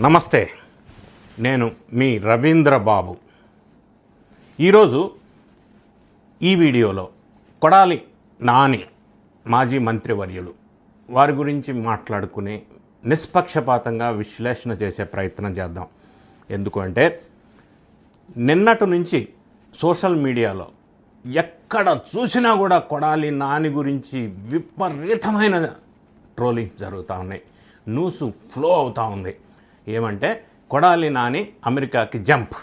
నమస్తే. నేను మీ రవీంద్ర బాబు. ఈరోజు ఈ వీడియోలో కొడాలి నాని మాజీ మంత్రివర్యులు వారి గురించి మాట్లాడుకుని నిష్పక్షపాతంగా విశ్లేషణ చేసే ప్రయత్నం చేద్దాం. ఎందుకంటే నిన్నటి నుంచి సోషల్ మీడియాలో ఎక్కడ చూసినా కూడా కొడాలి నాని గురించి విపరీతమైన ట్రోలింగ్ జరుగుతూ ఉన్నాయి. న్యూస్ ఫ్లో అవుతూ ఉంది. ఏమంటే కొడాలి నాని అమెరికాకి జంప్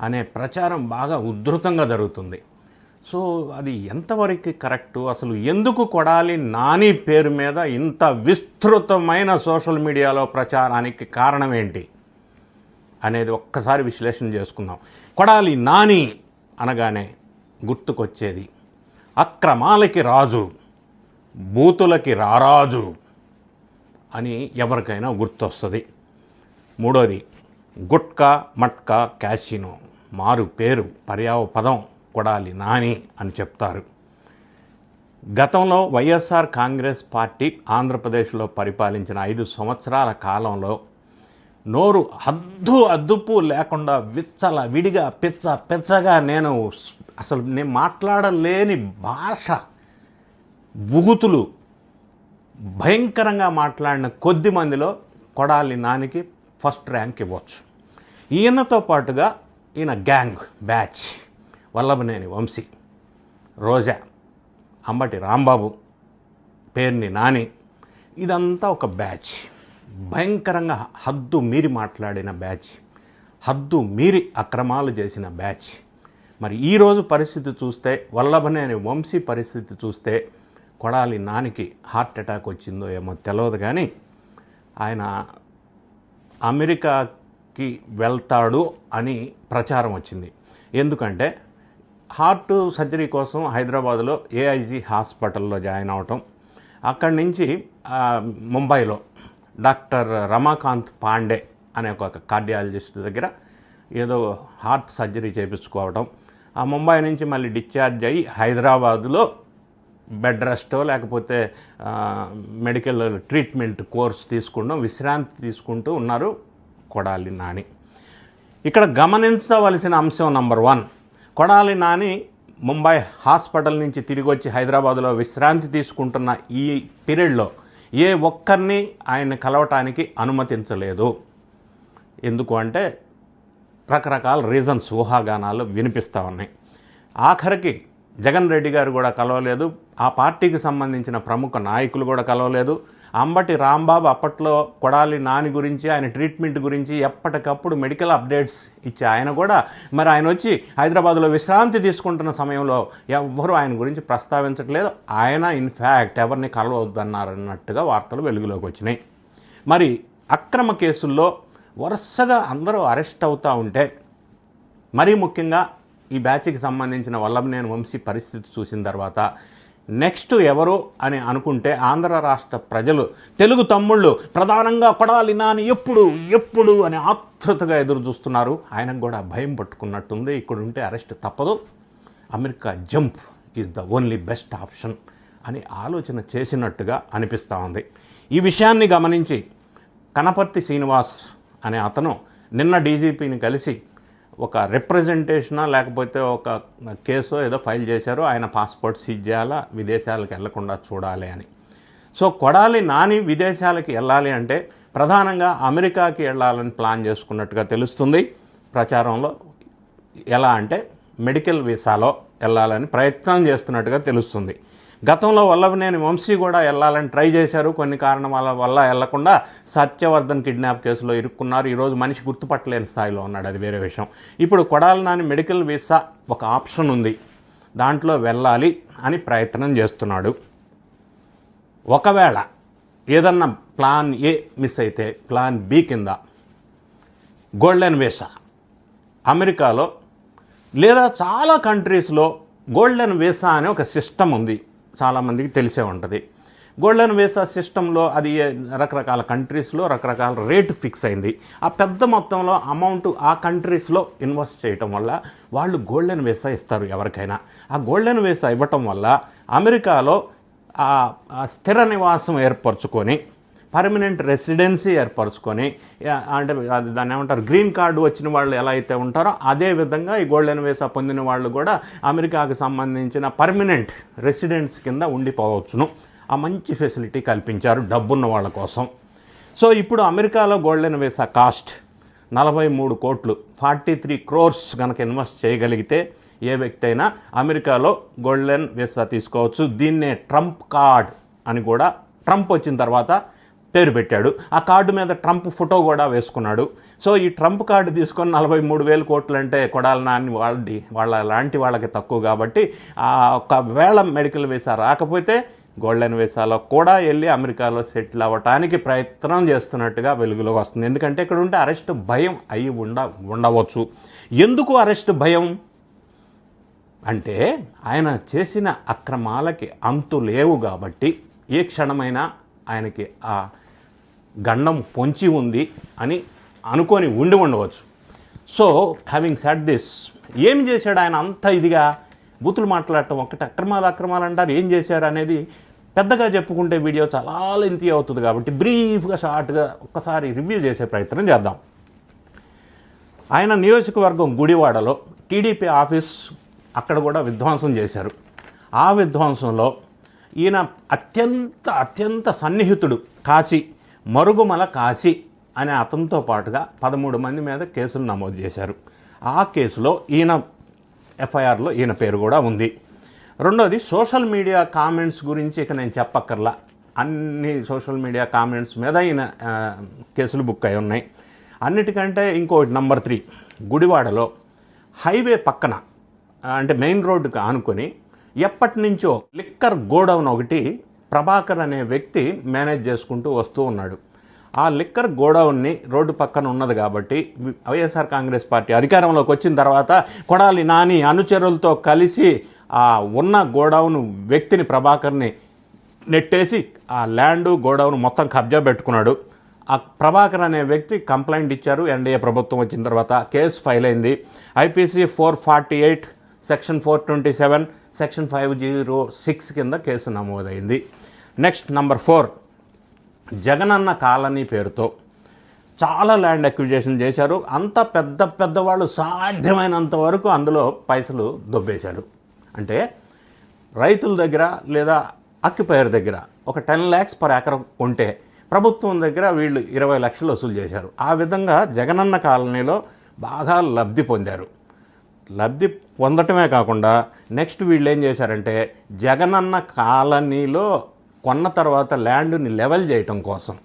అనే ప్రచారం బాగా ఉధృతంగా జరుగుతుంది. సో అది ఎంతవరకు కరెక్టు? అసలు ఎందుకు కొడాలి నాని పేరు మీద ఇంత విస్తృతమైన సోషల్ మీడియాలో ప్రచారానికి కారణం ఏంటి అనేది ఒక్కసారి విశ్లేషణ చేసుకుందాం. కొడాలి నాని అనగానే గుర్తుకొచ్చేది అక్రమాలకి రాజు బూతులకి రారాజు. అని ఎవరికైనా గుర్తొస్తుంది. మూడోది గుట్కా మట్కా క్యాసినో మారు పేరు పర్యావ పదం కొడాలి నాని అని చెప్తారు. గతంలో వైఎస్ఆర్ కాంగ్రెస్ పార్టీ ఆంధ్రప్రదేశ్లో పరిపాలించిన ఐదు సంవత్సరాల కాలంలో నోరు హద్దు అద్దుపు లేకుండా విచ్చల విడిగా పిచ్చ పిచ్చగా నేను అసలు నేను మాట్లాడలేని భాష బుగుతులు భయంకరంగా మాట్లాడిన కొద్ది మందిలో కొడాలి నానికి ఫస్ట్ ర్యాంక్ ఇవ్వచ్చు. ఈయనతో పాటుగా ఈయన గ్యాంగ్ బ్యాచ్ వల్లభనేని వంశీ రోజా అంబటి రాంబాబు పేర్ని నాని ఇదంతా ఒక బ్యాచ్. భయంకరంగా హద్దు మీరి మాట్లాడిన బ్యాచ్. హద్దు మీరి అక్రమాలు చేసిన బ్యాచ్. మరి ఈరోజు పరిస్థితి చూస్తే వల్లభనేని వంశీ పరిస్థితి చూస్తే కొడాలి నానికి హార్ట్ అటాక్ వచ్చిందో ఏమో తెలియదు కానీ ఆయన అమెరికాకి వెళ్తాడు అని ప్రచారం వచ్చింది. ఎందుకంటే హార్ట్ సర్జరీ కోసం హైదరాబాద్లో ఏఐజీ హాస్పిటల్లో జాయిన్ అవటం అక్కడి నుంచి ముంబైలో డాక్టర్ రమాకాంత్ పాండే అనే ఒక కార్డియాలజిస్ట్ దగ్గర ఏదో హార్ట్ సర్జరీ చేయించుకోవడం ఆ ముంబై నుంచి మళ్ళీ డిశ్చార్జ్ అయ్యి హైదరాబాదులో బెడ్ రెస్టో లేకపోతే మెడికల్ ట్రీట్మెంట్ కోర్స్ తీసుకుంటూ విశ్రాంతి తీసుకుంటూ ఉన్నారు కొడాలి నాని. ఇక్కడ గమనించవలసిన అంశం number one. Kodali Nani Mumbai hospital నుంచి తిరిగి వచ్చి హైదరాబాద్లో విశ్రాంతి తీసుకుంటున్న ఈ పీరియడ్లో ఏ ఒక్కరిని ఆయన కలవటానికి అనుమతించలేదు. ఎందుకు అంటే రకరకాల రీజన్స్ ఊహాగానాలు వినిపిస్తూ ఉన్నాయి. ఆఖరికి జగన్ రెడ్డి గారు కూడా కలవలేదు. ఆ పార్టీకి సంబంధించిన ప్రముఖ నాయకులు కూడా కలవలేదు. అంబటి రాంబాబు అప్పట్లో కొడాలి నాని గురించి ఆయన ట్రీట్మెంట్ గురించి ఎప్పటికప్పుడు మెడికల్ అప్డేట్స్ ఇచ్చే ఆయన కూడా. మరి ఆయన వచ్చి హైదరాబాద్లో విశ్రాంతి తీసుకుంటున్న సమయంలో ఎవ్వరూ ఆయన గురించి ప్రస్తావించట్లేదు. ఆయన ఇన్ఫ్యాక్ట్ ఎవరిని కలవద్దన్నారన్నట్టుగా వార్తలు వెలుగులోకి వచ్చినాయి. మరి అక్రమ కేసుల్లో వరుసగా అందరూ అరెస్ట్ అవుతూ ఉంటే మరీ ముఖ్యంగా ఈ బ్యాచ్కి సంబంధించిన వల్లభనేని వంశీ పరిస్థితి చూసిన తర్వాత నెక్స్ట్ ఎవరు అని అనుకుంటే ఆంధ్ర రాష్ట్ర ప్రజలు తెలుగు తమ్ముళ్ళు ప్రధానంగా కొడాలి నాని ఎప్పుడు ఎప్పుడు అని ఆతృతగా ఎదురు చూస్తున్నారు. ఆయనకు కూడా భయం పట్టుకున్నట్టుంది. ఇక్కడ ఉంటే అరెస్ట్ తప్పదు. America jump is the only best option అని ఆలోచన చేసినట్టుగా అనిపిస్తూ ఉంది. ఈ విషయాన్ని గమనించి కనపర్తి శ్రీనివాస్ అనే అతను నిన్న డీజీపీని కలిసి ఒక రిప్రజెంటేషనో లేకపోతే ఒక కేసో ఏదో ఫైల్ చేశారు ఆయన పాస్పోర్ట్ సీజ్ చేయాలా విదేశాలకు వెళ్ళకుండా చూడాలి అని. సో కొడాలి నాని విదేశాలకి వెళ్ళాలి అంటే ప్రధానంగా అమెరికాకి వెళ్ళాలని ప్లాన్ చేసుకున్నట్టుగా తెలుస్తుంది. ప్రచారంలో ఎలా అంటే మెడికల్ వీసాలో వెళ్ళాలని ప్రయత్నం చేస్తున్నట్టుగా తెలుస్తుంది. గతంలో వల్లభనేని వంశీ కూడా వెళ్ళాలని ట్రై చేశారు. కొన్ని కారణాల వల్ల వెళ్ళకుండా సత్యవర్ధన్ కిడ్నాప్ కేసులో ఇరుక్కున్నారు. ఈరోజు మనిషి గుర్తుపట్టలేని స్థాయిలో ఉన్నాడు. అది వేరే విషయం. ఇప్పుడు కొడాలి నాని మెడికల్ వీసా ఒక ఆప్షన్ ఉంది. దాంట్లో వెళ్ళాలి అని ప్రయత్నం చేస్తున్నాడు. ఒకవేళ ఏదన్నా ప్లాన్ ఏ మిస్ అయితే ప్లాన్ బి కింద గోల్డెన్ వీసా అమెరికాలో లేదా చాలా కంట్రీస్లో గోల్డెన్ వీసా అనే ఒక సిస్టమ్ ఉంది. చాలామందికి తెలిసే ఉంటుంది. గోల్డెన్ వీసా సిస్టంలో అది రకరకాల కంట్రీస్లో రకరకాల రేటు ఫిక్స్ అయింది. ఆ పెద్ద మొత్తంలో అమౌంట్ ఆ కంట్రీస్లో ఇన్వెస్ట్ చేయటం వల్ల వాళ్ళు గోల్డెన్ వీసా ఇస్తారు ఎవరికైనా. ఆ గోల్డెన్ వీసా ఇవ్వటం వల్ల అమెరికాలో ఆ స్థిర నివాసం ఏర్పరచుకొని పర్మనెంట్ రెసిడెన్సీ ఏర్పరచుకొని అంటే దాన్ని ఏమంటారు గ్రీన్ కార్డు వచ్చిన వాళ్ళు ఎలా అయితే ఉంటారో అదే విధంగా ఈ గోల్డెన్ వీసా పొందిన వాళ్ళు కూడా అమెరికాకు సంబంధించిన పర్మనెంట్ రెసిడెన్స్ కింద ఉండిపోవచ్చును. ఆ మంచి ఫెసిలిటీ కల్పించారు డబ్బున్న వాళ్ళ కోసం. సో ఇప్పుడు అమెరికాలో గోల్డెన్ వీసా కాస్ట్ నలభై మూడు కోట్లు. ఫార్టీ త్రీ క్రోర్స్ కనుక ఇన్వెస్ట్ చేయగలిగితే ఏ వ్యక్తి అయినా అమెరికాలో గోల్డెన్ వీసా తీసుకోవచ్చు. దీన్నే ట్రంప్ కార్డ్ అని కూడా ట్రంప్ వచ్చిన తర్వాత పేరు పెట్టాడు. ఆ కార్డు మీద ట్రంప్ ఫోటో కూడా వేసుకున్నాడు. సో ఈ ట్రంప్ కార్డు తీసుకొని నలభై మూడు వేల కోట్లు అంటే కొడాలి నాని వాళ్ళది. వాళ్ళ లాంటి వాళ్ళకి తక్కువ కాబట్టి ఆ ఒకవేళ మెడికల్ వీసా రాకపోతే గోల్డెన్ వీసాలో కూడా వెళ్ళి అమెరికాలో సెటిల్ అవ్వటానికి ప్రయత్నం చేస్తున్నట్టుగా వెలుగులోకి వస్తుంది. ఎందుకంటే ఇక్కడ ఉంటే అరెస్ట్ భయం అయి ఉండ ఉండవచ్చు. ఎందుకు అరెస్ట్ భయం? అంటే ఆయన చేసిన అక్రమాలకి అంతు లేవు కాబట్టి ఏ క్షణమైనా ఆయనకి ఆ గండం పొంచి ఉంది అని అనుకొని ఉండి ఉండవచ్చు. సో హ్యావింగ్ సెట్ దిస్ ఏం చేశాడు ఆయన అంత ఇదిగా? బూతులు మాట్లాడటం ఒకటి అక్రమాలు అక్రమాలు అంటారు. ఏం చేశారు అనేది పెద్దగా చెప్పుకుంటే వీడియో చాలా లెంతి అవుతుంది కాబట్టి బ్రీఫ్గా షార్ట్గా ఒక్కసారి రివ్యూ చేసే ప్రయత్నం చేద్దాం. ఆయన నియోజకవర్గం గుడివాడలో టీడీపీ ఆఫీస్ అక్కడ కూడా విధ్వంసం చేశారు. ఆ విధ్వంసంలో ఈయన అత్యంత అత్యంత సన్నిహితుడు కాశీ మరుగుమల కాశీ అనే అతనితో పాటుగా పదమూడు మంది మీద కేసులు నమోదు చేశారు. ఆ కేసులో ఈయన ఎఫ్ఐఆర్లో ఈయన పేరు కూడా ఉంది. రెండోది సోషల్ మీడియా కామెంట్స్ గురించి ఇక నేను చెప్పక్కర్లా. అన్ని సోషల్ మీడియా కామెంట్స్ మీద ఈయన కేసులు బుక్ అయి ఉన్నాయి. అన్నిటికంటే ఇంకోటి నంబర్ త్రీ గుడివాడలో హైవే పక్కన అంటే మెయిన్ రోడ్డుకి ఆనుకొని ఎప్పటి నుంచో లిక్కర్ గోడౌన్ ఒకటి ప్రభాకర్ అనే వ్యక్తి మేనేజ్ చేసుకుంటూ వస్తూ ఉన్నాడు. ఆ లిక్కర్ గోడౌన్ని రోడ్డు పక్కన ఉన్నది కాబట్టి వైఎస్ఆర్ కాంగ్రెస్ పార్టీ అధికారంలోకి వచ్చిన తర్వాత కొడాలి నాని అనుచరులతో కలిసి ఆ ఉన్న గోడౌన్ వ్యక్తిని ప్రభాకర్ని నెట్టేసి ఆ ల్యాండ్ గోడౌన్ మొత్తం కబ్జా పెట్టుకున్నాడు. ఆ ప్రభాకర్ అనే వ్యక్తి కంప్లైంట్ ఇచ్చారు. ఎన్డీఏ ప్రభుత్వం వచ్చిన తర్వాత కేసు ఫైల్ అయింది. IPC four forty eight section four twenty seven section five zero six కింద కేసు నమోదైంది. Next number four Jagananna colony పేరుతో చాలా ల్యాండ్ అక్విజేషన్ చేశారు. అంత పెద్ద పెద్దవాళ్ళు సాధ్యమైనంత వరకు అందులో పైసలు దొబ్బేశారు. అంటే రైతుల దగ్గర లేదా అక్యుపైర్ దగ్గర ఒక టెన్ ల్యాక్స్ పర్ ఎకర్ ఉంటే ప్రభుత్వం దగ్గర వీళ్ళు ఇరవై లక్షలు వసూలు చేశారు. ఆ విధంగా జగనన్న కాలనీలో బాగా లబ్ధి పొందారు. లబ్ధి పొందటమే కాకుండా నెక్స్ట్ వీళ్ళు ఏం చేశారంటే జగనన్న కాలనీలో కొన్న తర్వాత ల్యాండ్ని లెవెల్ చేయటం కోసం.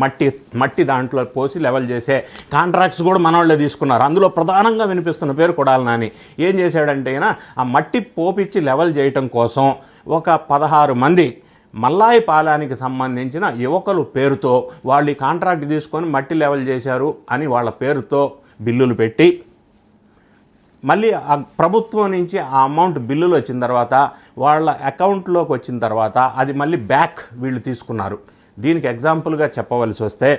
మట్టి మట్టి దాంట్లో పోసి లెవెల్ చేసే కాంట్రాక్ట్స్ కూడా మనవాళ్ళే తీసుకున్నారు. అందులో ప్రధానంగా వినిపిస్తున్న పేరు కొడాలి నాని. ఏం చేశాడంటే ఆ మట్టి పోపిచ్చి లెవెల్ చేయటం కోసం ఒక పదహారు మంది మల్లాయి పాలానికి సంబంధించిన యువకులు పేరుతో వాళ్ళు కాంట్రాక్ట్ తీసుకొని మట్టి లెవెల్ చేశారు అని వాళ్ళ పేరుతో బిల్లులు పెట్టి మళ్ళీ ఆ ప్రభుత్వం నుంచి ఆ అమౌంట్ బిల్లులు వచ్చిన తర్వాత వాళ్ళ అకౌంట్లోకి వచ్చిన తర్వాత అది మళ్ళీ బ్యాక్ వీళ్ళు తీసుకున్నారు. దీనికి ఎగ్జాంపుల్గా చెప్పవలసి వస్తే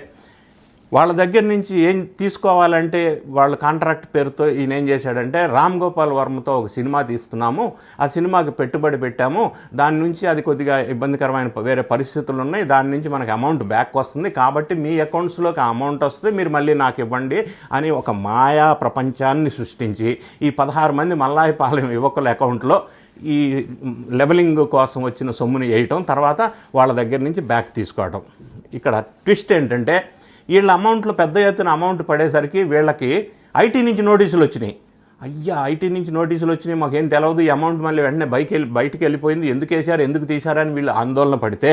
వాళ్ళ దగ్గర నుంచి ఏం తీసుకోవాలంటే వాళ్ళ కాంట్రాక్ట్ పేరుతో ఈయన ఏం చేశాడంటే రామ్ గోపాల్ వర్మతో ఒక సినిమా తీస్తున్నాము. ఆ సినిమాకి పెట్టుబడి పెట్టాము. దాని నుంచి అది కొద్దిగా ఇబ్బందికరమైన వేరే పరిస్థితులు ఉన్నాయి. దాని నుంచి మనకి అమౌంట్ బ్యాక్ వస్తుంది. కాబట్టి మీ అకౌంట్స్లోకి ఆ అమౌంట్ వస్తే మీరు మళ్ళీ నాకు ఇవ్వండి అని ఒక మాయా ప్రపంచాన్ని సృష్టించి ఈ పదహారు మంది మల్లాయిపాలెం యువకుల అకౌంట్లో ఈ లెవెలింగ్ కోసం వచ్చిన సొమ్ముని వేయటం. తర్వాత వాళ్ళ దగ్గర నుంచి బ్యాక్ తీసుకోవటం. ఇక్కడ ట్విస్ట్ ఏంటంటే వీళ్ళ అమౌంట్లు పెద్ద ఎత్తున అమౌంట్ పడేసరికి వీళ్ళకి ఐటీ నుంచి నోటీసులు వచ్చినాయి. అయ్యా ఐటీ నుంచి నోటీసులు వచ్చినాయి మాకేం తెలియదు ఈ అమౌంట్ మళ్ళీ వెంటనే బైక్ వెళ్ళి బయటికి వెళ్ళిపోయింది ఎందుకు వేశారు ఎందుకు తీశారని వీళ్ళు ఆందోళన పడితే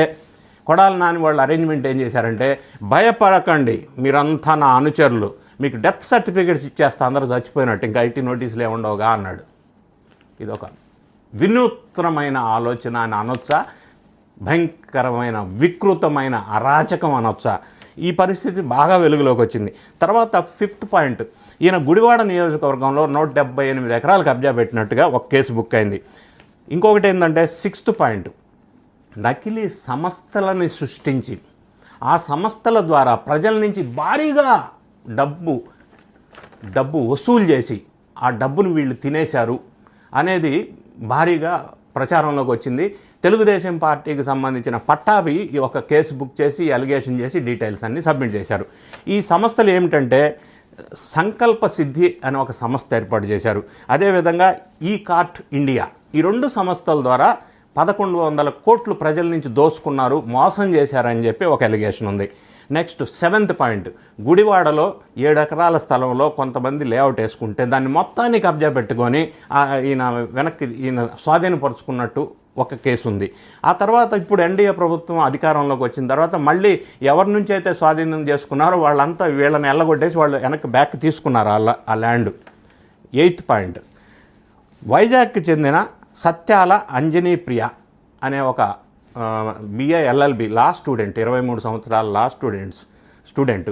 కొడాలి నాని వాళ్ళు అరేంజ్మెంట్ ఏం చేశారంటే భయపడకండి మీరంతా నా అనుచరులు మీకు డెత్ సర్టిఫికేట్స్ ఇచ్చేస్తా అందరూ చచ్చిపోయినట్టు ఇంకా ఐటీ నోటీసులు ఏముండవుగా అన్నాడు. ఇదొక వినూత్నమైన ఆలోచన అని అనొచ్చా భయంకరమైన వికృతమైన అరాచకం అనొచ్చా. ఈ పరిస్థితి బాగా వెలుగులోకి వచ్చింది తర్వాత ఫిఫ్త్ పాయింట్ ఈయన గుడివాడ నియోజకవర్గంలో నూట డెబ్బై ఎనిమిది ఎకరాలు కబ్జా పెట్టినట్టుగా ఒక కేసు బుక్ అయింది. ఇంకొకటి ఏంటంటే సిక్స్త్ పాయింట్ నకిలీ సంస్థలని సృష్టించి ఆ సంస్థల ద్వారా ప్రజల నుంచి భారీగా డబ్బు డబ్బు వసూలు చేసి ఆ డబ్బును వీళ్ళు తినేశారు అనేది భారీగా ప్రచారంలోకి వచ్చింది తెలుగుదేశం పార్టీకి సంబంధించిన పట్టాభి ఈ ఒక కేసు బుక్ చేసి అలిగేషన్ చేసి డీటెయిల్స్ అన్ని సబ్మిట్ చేశారు. ఈ సంస్థలు ఏమిటంటే సంకల్ప సిద్ధి అని ఒక సంస్థ ఏర్పాటు చేశారు. అదేవిధంగా ఈ కార్ట్ ఇండియా. ఈ రెండు సంస్థల ద్వారా పదకొండు వందల కోట్లు ప్రజల నుంచి దోచుకున్నారు మోసం చేశారని చెప్పి ఒక ఎలిగేషన్ ఉంది. Next seventh point. గుడివాడలో ఏడు ఎకరాల స్థలంలో కొంతమంది లేఅవుట్ వేసుకుంటే దాన్ని మొత్తాన్ని కబ్జా పెట్టుకొని ఈయన వెనక్కి ఈయన స్వాధీనపరుచుకున్నట్టు ఒక కేసు ఉంది. ఆ తర్వాత ఇప్పుడు ఎన్డీఏ ప్రభుత్వం అధికారంలోకి వచ్చిన తర్వాత మళ్ళీ ఎవరి నుంచి అయితే స్వాధీనం చేసుకున్నారో వాళ్ళంతా వీళ్ళని ఎల్లగొట్టేసి వాళ్ళు వెనక్కి బ్యాక్ తీసుకున్నారు ఆ ఆ ల్యాండ్. Eighth point. వైజాగ్కి చెందిన సత్యాల అంజనీ ప్రియ అనే ఒక బిఏ ఎల్ఎల్బి లా స్టూడెంట్ ఇరవై మూడు సంవత్సరాల లా స్టూడెంట్స్ స్టూడెంట్.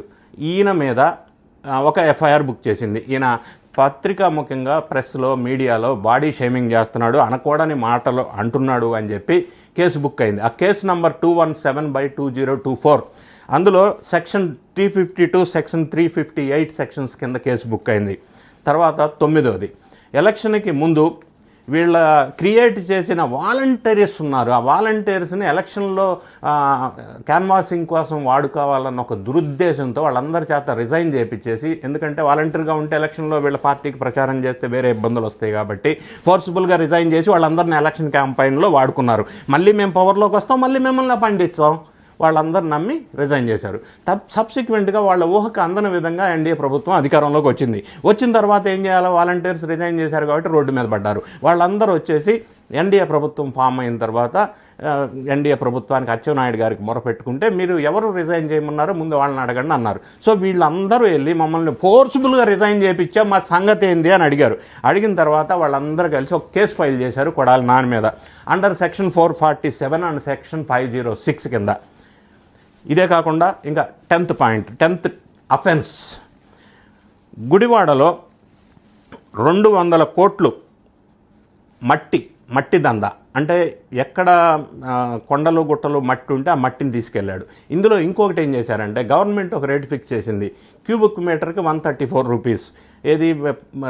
ఈయన మీద ఒక ఎఫ్ఐఆర్ బుక్ చేసింది. ఈయన పత్రికా ముఖ్యంగా ప్రెస్లో మీడియాలో బాడీ షేమింగ్ చేస్తున్నాడు అనకూడని మాటలు అంటున్నాడు అని చెప్పి కేసు బుక్ అయింది. ఆ case number two one seven by two zero two four. అందులో section three fifty two section three fifty eight sections కింద కేసు బుక్ అయింది. తర్వాత తొమ్మిదవది ఎలక్షన్కి ముందు వీళ్ళ క్రియేట్ చేసిన వాలంటీర్స్ ఉన్నారు. ఆ వాలంటీర్స్ని ఎలక్షన్లో క్యాన్వాసింగ్ కోసం వాడుకోవాలన్న ఒక దురుద్దేశంతో వాళ్ళందరి చేత రిజైన్ చేయించేసి ఎందుకంటే వాలంటీర్గా ఉంటే ఎలక్షన్లో వీళ్ళ పార్టీకి ప్రచారం చేస్తే వేరే ఇబ్బందులు వస్తాయి కాబట్టి ఫోర్సిబుల్గా రిజైన్ చేసి వాళ్ళందరిని ఎలక్షన్ క్యాంపెయిన్లో వాడుకున్నారు. మళ్ళీ మేము పవర్లోకి వస్తాం మళ్ళీ మిమ్మల్ని పండిస్తాం. వాళ్ళందరూ నమ్మి రిజైన్ చేశారు. తప్ సబ్సిక్వెంట్గా వాళ్ళ ఊహకు అందని విధంగా ఎన్డీఏ ప్రభుత్వం అధికారంలోకి వచ్చింది. వచ్చిన తర్వాత ఏం చేయాలో వాలంటీర్స్ రిజైన్ చేశారు కాబట్టి రోడ్డు మీద పడ్డారు. వాళ్ళందరూ వచ్చేసి ఎన్డీఏ ప్రభుత్వం ఫామ్ అయిన తర్వాత ఎన్డీఏ ప్రభుత్వానికి అచ్చెన్నాయుడు గారికి మొరపెట్టుకుంటే మీరు ఎవరు రిజైన్ చేయమన్నారో ముందు వాళ్ళని అడగండి అన్నారు. సో వీళ్ళందరూ వెళ్ళి మమ్మల్ని ఫోర్సిబుల్గా రిజైన్ చేయించా మా సంగతి ఏంది అని అడిగారు. అడిగిన తర్వాత వాళ్ళందరూ కలిసి ఒక కేసు ఫైల్ చేశారు కొడాలి నాన్న మీద. Under section four forty seven and section five zero six కింద. ఇదే కాకుండా ఇంకా టెన్త్ పాయింట్ టెన్త్ అఫెన్స్. గుడివాడలో రెండు వందల కోట్లు మట్టి మట్టి దంద. అంటే ఎక్కడ కొండలు గుట్టలు మట్టి ఉంటే ఆ మట్టిని తీసుకెళ్ళాడు. ఇందులో ఇంకొకటి ఏం చేశారంటే గవర్నమెంట్ ఒక రేట్ ఫిక్స్ చేసింది. క్యూబిక్ మీటర్కి వన్ థర్టీ ఫోర్ రూపీస్. ఏది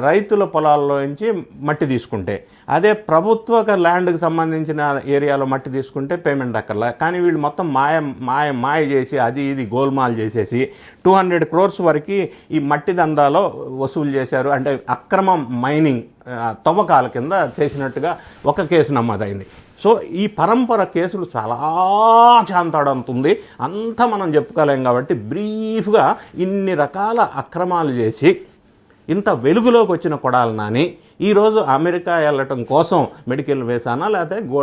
రైతుల పొలాల్లో నుంచి మట్టి తీసుకుంటే. అదే ప్రభుత్వ ల్యాండ్కి సంబంధించిన ఏరియాలో మట్టి తీసుకుంటే పేమెంట్ అక్కర్లా. కానీ వీళ్ళు మొత్తం మాయ మాయ మాయ చేసి అది ఇది గోల్మాల్ చేసేసి టూ హండ్రెడ్ క్రోర్స్ వరకు ఈ మట్టి దందాలో వసూలు చేశారు. అంటే అక్రమ మైనింగ్. తవ్వకాల కింద చేసినట్టుగా ఒక కేసు నమోదైంది. సో ఈ పరంపర కేసులు చాలా చాంతాడంతుంది. అంతా మనం చెప్పుకోలేం కాబట్టి బ్రీఫ్గా ఇన్ని రకాల అక్రమాలు చేసి ఇంత వెలుగులోకి వచ్చిన కొడాలి నాని ఈరోజు అమెరికా వెళ్ళటం కోసం మెడికల్ వేసానా లేకపోతే గో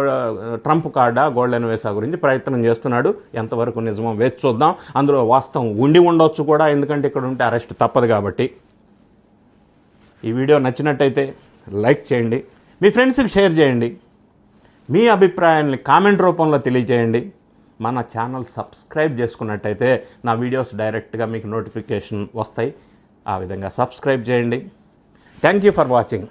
ట్రంప్ కార్డా గోల్డెన్ వేసా గురించి ప్రయత్నం చేస్తున్నాడు. ఎంతవరకు నిజమో వేచి చూద్దాం. అందులో వాస్తవం ఉండి ఉండొచ్చు కూడా ఎందుకంటే ఇక్కడ ఉంటే అరెస్ట్ తప్పదు కాబట్టి. ఈ వీడియో నచ్చినట్టయితే లైక్ చేయండి మీ ఫ్రెండ్స్కి షేర్ చేయండి మీ అభిప్రాయాన్ని కామెంట్ రూపంలో తెలియజేయండి. మన ఛానల్ సబ్స్క్రైబ్ చేసుకున్నట్టయితే నా వీడియోస్ డైరెక్ట్గా మీకు నోటిఫికేషన్ వస్తాయి. ఆ విధంగా సబ్స్క్రైబ్ చేయండి. Thank you for watching.